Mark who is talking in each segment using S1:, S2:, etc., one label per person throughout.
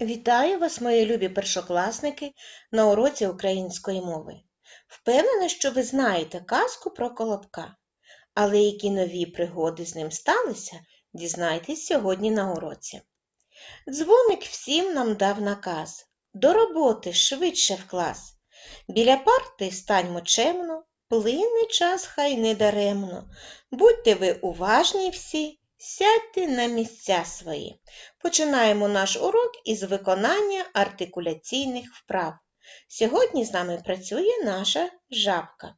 S1: Вітаю вас, мої любі першокласники, на уроці української мови. Впевнена, що ви знаєте казку про Колобка, але які нові пригоди з ним сталися, дізнайтесь сьогодні на уроці. Дзвоник всім нам дав наказ до роботи швидше в клас. Біля парти станьмо чемно, плине час хай не даремно. Будьте ви уважні всі, сядьте на місця свої. Починаємо наш урок із виконання артикуляційних вправ. Сьогодні з нами працює наша жабка.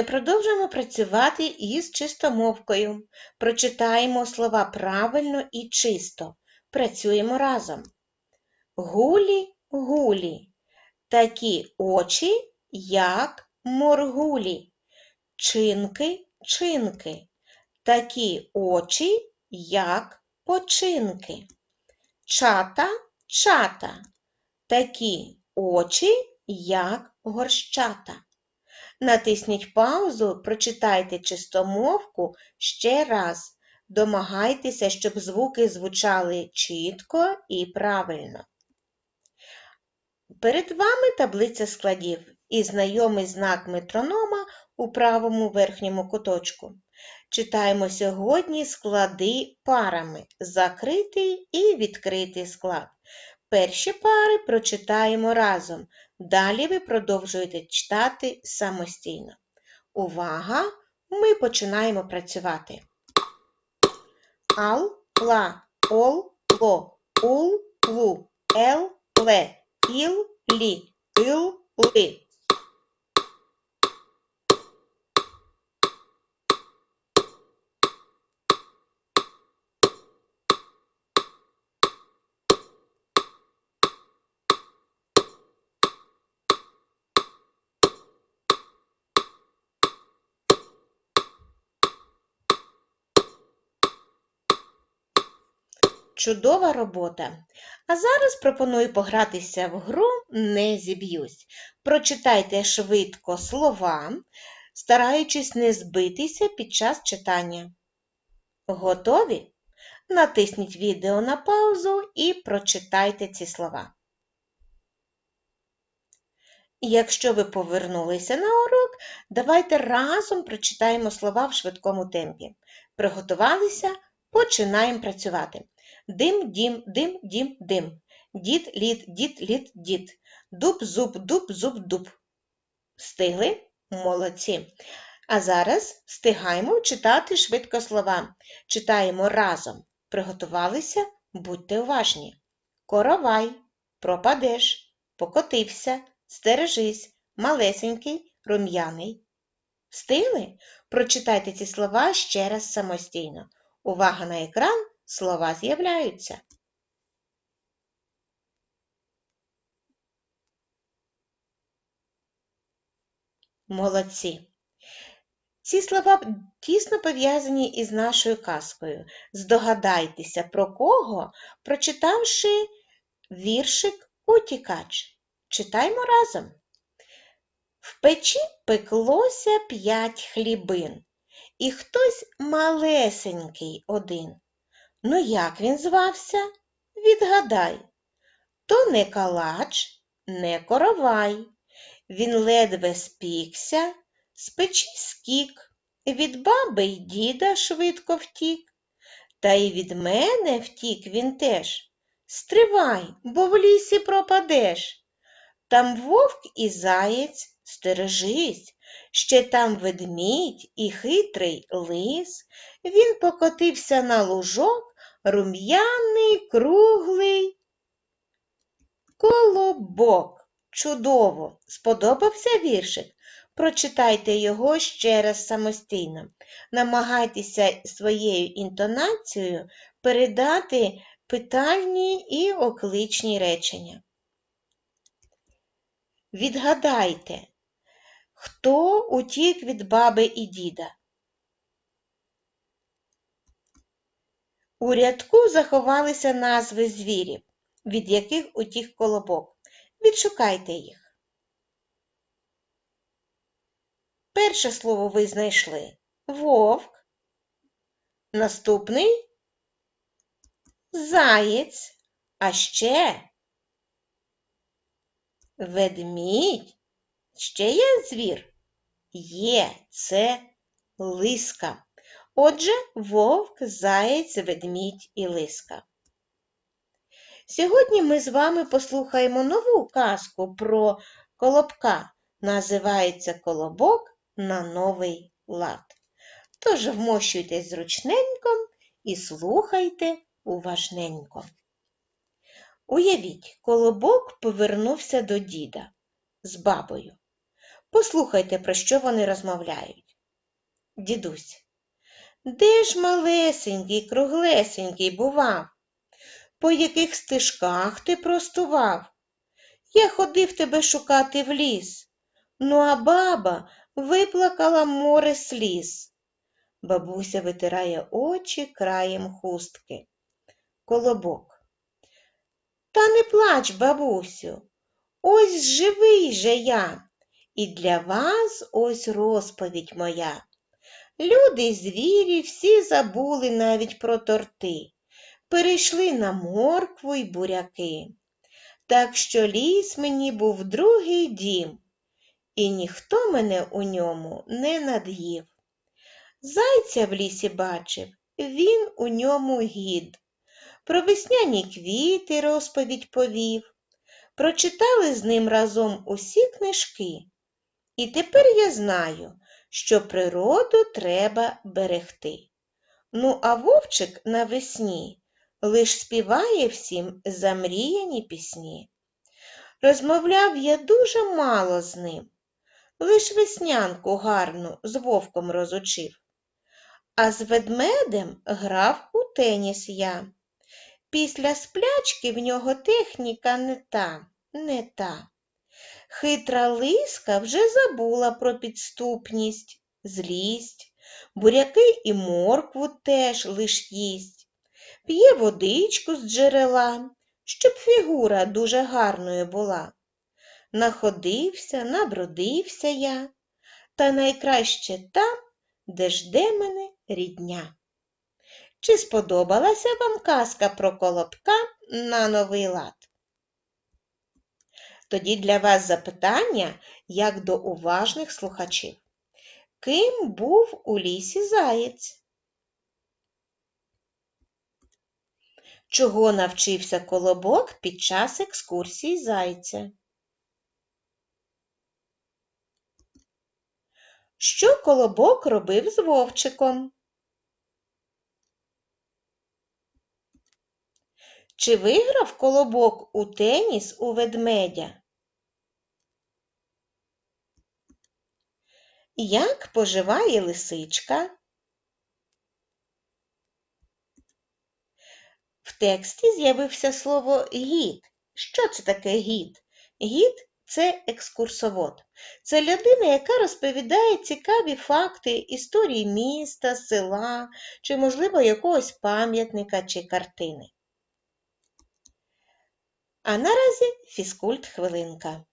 S1: Ми продовжуємо працювати із чистомовкою. Прочитаємо слова правильно і чисто. Працюємо разом. Гулі, гулі, такі очі, як моргулі. Чинки, чинки, такі очі, як починки. Чата, чата, такі очі, як горщата. Натисніть паузу, прочитайте чистомовку ще раз. Домагайтеся, щоб звуки звучали чітко і правильно. Перед вами таблиця складів і знайомий знак метронома у правому верхньому куточку. Читаємо сьогодні склади парами закритий і відкритий склад. Перші пари прочитаємо разом. Далі ви продовжуєте читати самостійно. Увага! Ми починаємо працювати. Ал, ла, ол, ло, ул, лу, ел, ле, іл, лі, ил, ли. Чудова робота. А зараз пропоную погратися в гру Не зіб'юсь. Прочитайте швидко слова, стараючись не збитися під час читання. Готові? Натисніть відео на паузу і прочитайте ці слова. Якщо ви повернулися на урок, давайте разом прочитаємо слова в швидкому темпі. Приготувалися? Починаємо працювати. Дим, дім, дим, дім, дим. Дід, лід, дід, лід, дід. Дуб, зуб, дуб, зуб, дуб. Встигли? Молодці. А зараз встигаємо читати швидко слова. Читаємо разом. Приготувалися? Будьте уважні. Коровай, пропадеш, покотився, стережись, малесенький, рум'яний. Встигли? Прочитайте ці слова ще раз самостійно. Увага на екран, слова з'являються. Молодці. Ці слова тісно пов'язані із нашою казкою. Здогадайтеся, про кого, прочитавши віршик Утікач. Читаймо разом. В печі пеклося п'ять хлібин, і хтось малесенький один. Ну, як він звався? Відгадай. То не калач, не коровай. Він ледве спікся, з печі скік, від баби й діда швидко втік. Та й від мене втік він теж. Стривай, бо в лісі пропадеш. Там вовк і заєць, стережись, ще там ведмідь і хитрий лис. Він покотився на лужок, рум'яний, круглий. Колобок. Чудово! Сподобався віршик? Прочитайте його ще раз самостійно. Намагайтеся своєю інтонацією передати питальні і окличні речення. Відгадайте, хто утік від баби і діда? У рядку заховалися назви звірів, від яких утік колобок. Відшукайте їх. Перше слово ви знайшли вовк. Наступний заєць, а ще ведмідь. Ще є звір? Є, це лиска. Отже, вовк, заєць, ведмідь і лиска. Сьогодні ми з вами послухаємо нову казку про колобка. Називається Колобок на новий лад. Тож вмощуйтесь зручненько і слухайте уважненько. Уявіть, колобок повернувся до діда з бабою. Послухайте, про що вони розмовляють. Дідусь, де ж малесенький, круглесенький бував? По яких стежках ти простував? Я ходив тебе шукати в ліс. Ну, а баба виплакала море сліз. Бабуся витирає очі краєм хустки. Колобок. Та не плач, бабусю, ось живий же я, і для вас ось розповідь моя. Люди й звірі всі забули навіть про торти, перейшли на моркву й буряки. Так що ліс мені був другий дім і ніхто мене у ньому не над'їв. Зайця в лісі бачив, він у ньому гід. Про весняні квіти розповідь повів. Прочитали з ним разом усі книжки. І тепер я знаю, що природу треба берегти. Ну, а вовчик навесні лиш співає всім замріяні пісні. Розмовляв я дуже мало з ним, лиш веснянку гарну з вовком розучив. А з ведмедем грав у теніс я. Після сплячки в нього техніка не та, не та. Хитра лиска вже забула про підступність, злість, буряки і моркву теж лиш їсть, п'є водичку з джерела, щоб фігура дуже гарною була. Находився, набродився я, та найкраще там, де жде мене рідня. Чи сподобалася вам казка про колобка на новий лад? Тоді для вас запитання, як до уважних слухачів. Ким був у лісі заєць? Чого навчився колобок під час екскурсії зайця? Що колобок робив з вовчиком? Чи виграв колобок у теніс у ведмедя? Як поживає лисичка? В тексті з'явився слово гід. Що це таке гід? Гід це екскурсовод. Це людина, яка розповідає цікаві факти історії міста, села чи, можливо, якогось пам'ятника чи картини. А наразі фізкульт хвилинка.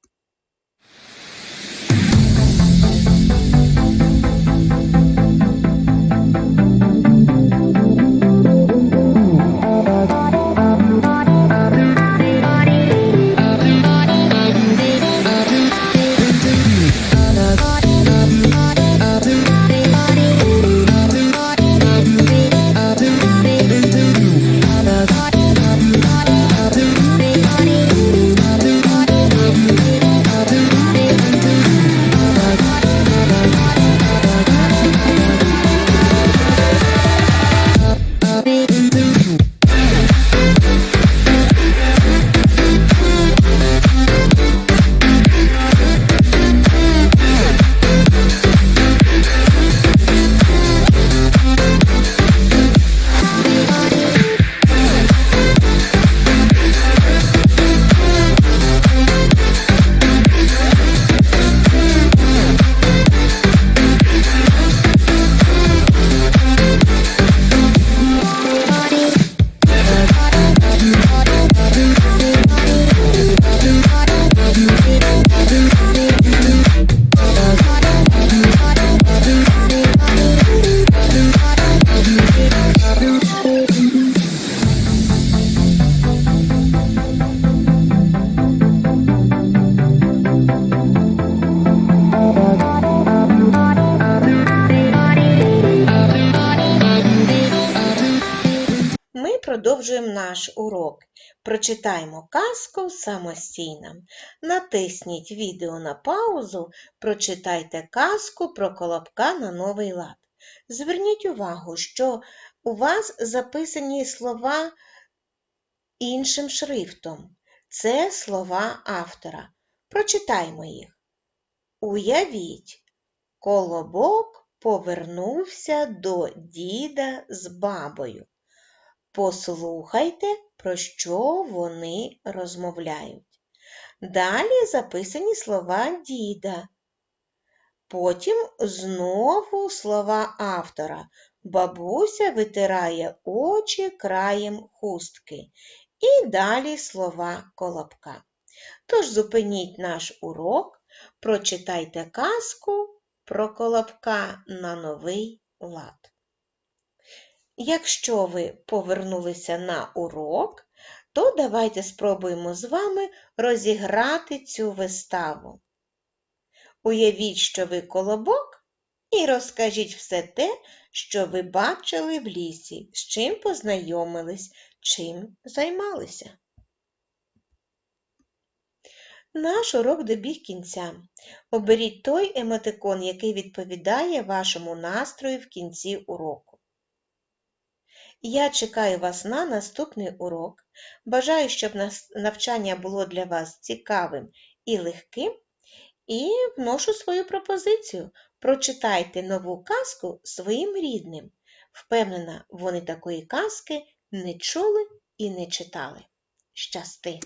S1: Урок. Прочитаємо казку самостійно. Натисніть відео на паузу, прочитайте казку про колобка на новий лад. Зверніть увагу, що у вас записані слова іншим шрифтом. Це слова автора. Прочитаймо їх. Уявіть, колобок повернувся до діда з бабою. Послухайте, про що вони розмовляють. Далі записані слова діда. Потім знову слова автора. Бабуся витирає очі краєм хустки. І далі слова колобка. Тож зупиніть наш урок, прочитайте казку про колобка на новий лад. Якщо ви повернулися на урок, то давайте спробуємо з вами розіграти цю виставу. Уявіть, що ви колобок, і розкажіть все те, що ви бачили в лісі, з чим познайомились, чим займалися. Наш урок добіг кінця. Оберіть той емотикон, який відповідає вашому настрою в кінці уроку. Я чекаю вас на наступний урок. Бажаю, щоб навчання було для вас цікавим і легким. І вношу свою пропозицію. Прочитайте нову казку своїм рідним. Впевнена, вони такої казки не чули і не читали. Щасти!